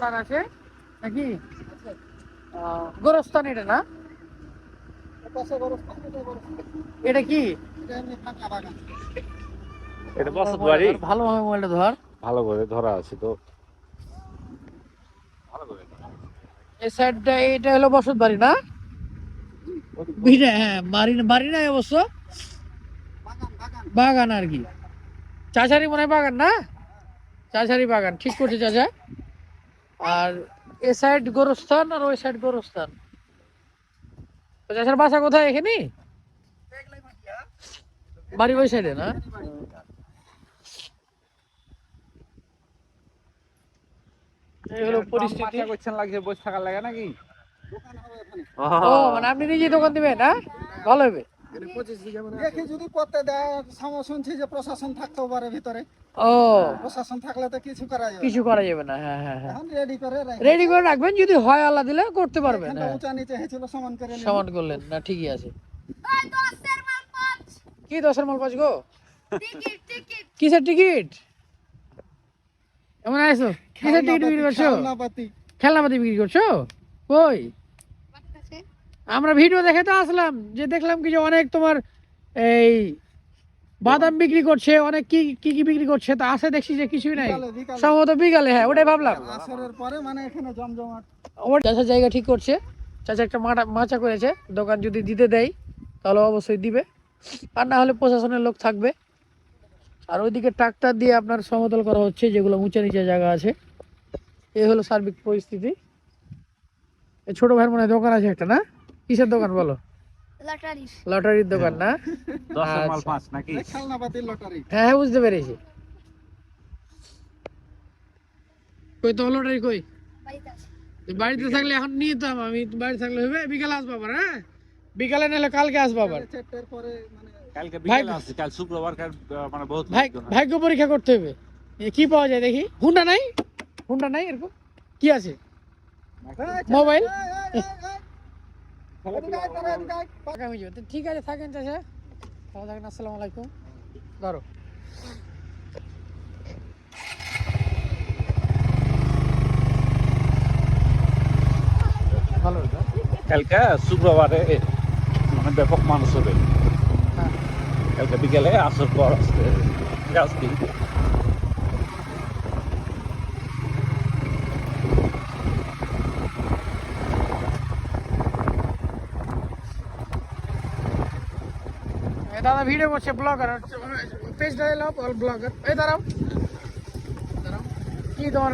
আছে? নাকি? গোরস্থান এটা না? এটা কি? এটা বসত বাড়ি ভালোভাবে মোবাইলটা ধর। ভালো করে ধরা আছে তো। ভালো করে এই সাইডটা এটা হলো বসত বাড়ি না? হ্যাঁ বাড়ি বাড়ি নাই অবশ্য। বাগান আর কি। চাচারি মনে হয় বাগান না? চাচারি বাগান। ঠিক করছে চাচা। আর এ সাইড গোরস্থান আর ওই সাইড গোরস্থান। তো বাসা কোথায় এখানে? বাড়ি ওই সাইডে না? এই হলো পরিস্থিতি। করছেন লাগছে বসে থাকার লাগে নাকি ও মানে আপনি নিজেই দোকান দিবেন হ্যাঁ? ভালো হবে। দেখি যদি করতে দেয় শুনছি যে প্রশাসন থাকতেও পারে ভিতরে। ও। প্রশাসন থাকলে তো কিছু করা যাবে। কিছু করা যাবে না হ্যাঁ হ্যাঁ হ্যাঁ। রেডি করে রেডি করে রাখবেন যদি হয় আল্লাহ দিলে করতে পারবেন হ্যাঁ। উঁচা নিচে হয়েছিল সমান করে সমান করলেন না ঠিকই আছে। কি দশের মাল পাঁচ গো? কিসের টিকিট? এমন আছো কিসের টিকিট বিক্রি করছ? খেলনাপাতি। খেলনাপাতি বিক্রি করছ? কই? আমরা ভিডিও দেখে তো আসলাম যে দেখলাম কি যে অনেক তোমার এই বাদাম বিক্রি করছে অনেক কি কি কি বিক্রি করছে তা আসে দেখছি যে কিছুই নাই। সম্ভবত বিকালে হ্যাঁ ওটাই ভাবলাম। পরে মানে এখানে জমজমাট। জায়গা ঠিক করছে। চাচা একটা মাটা মাচা করেছে দোকান যদি দিতে দেয় তাহলে অবশ্যই দিবে। আর না হলে প্রশাসনের লোক থাকবে। আর ওইদিকে ট্রাক্টর দিয়ে আপনার সমতল করা হচ্ছে যেগুলো উঁচা নিচে জায়গা আছে। এই হলো সার্বিক পরিস্থিতি। এই ছোট ভাইয়ের মনে হয় দোকান আছে একটা না? কিসের দোকান বলো? লটারির দোকান না? আচ্ছা। হ্যাঁ হ্যাঁ বুঝতে পেরেছি। কই তো লটারি কই? বাড়িতে থাকলে এখন নিয়ে তো আমি বাড়িতে থাকলে হবে বিকালে আসব আবার হ্যাঁ? বিকালে নাহলে কালকে আসব আবার। মানে কালকে ভাই- বিকেলে আসছে কাল শুক্রবার কাল আহ, মানে। ভাগ্য পরীক্ষা করতে হবে। কি পাওয়া যায় দেখি? হুন্ডা নাই? হুন্ডা নাই এরকম? কি আছে? মোবাইল? হয়ে যাবে ঠিক আছে থাকেন চাচা ভালো থাকেন আসসালামু আলাইকুম ধরো ভালো কালকে শুক্রবারে মানে ব্যাপক মানুষ হবে। হ্যাঁ। কালকে বিকেলে আসর পর আসতে আসতে এ দাদা ভিডিও করছে ব্লগার পেজটা এলো ব্লগার এই দাঁড়াও দাঁড়াও কি তোমার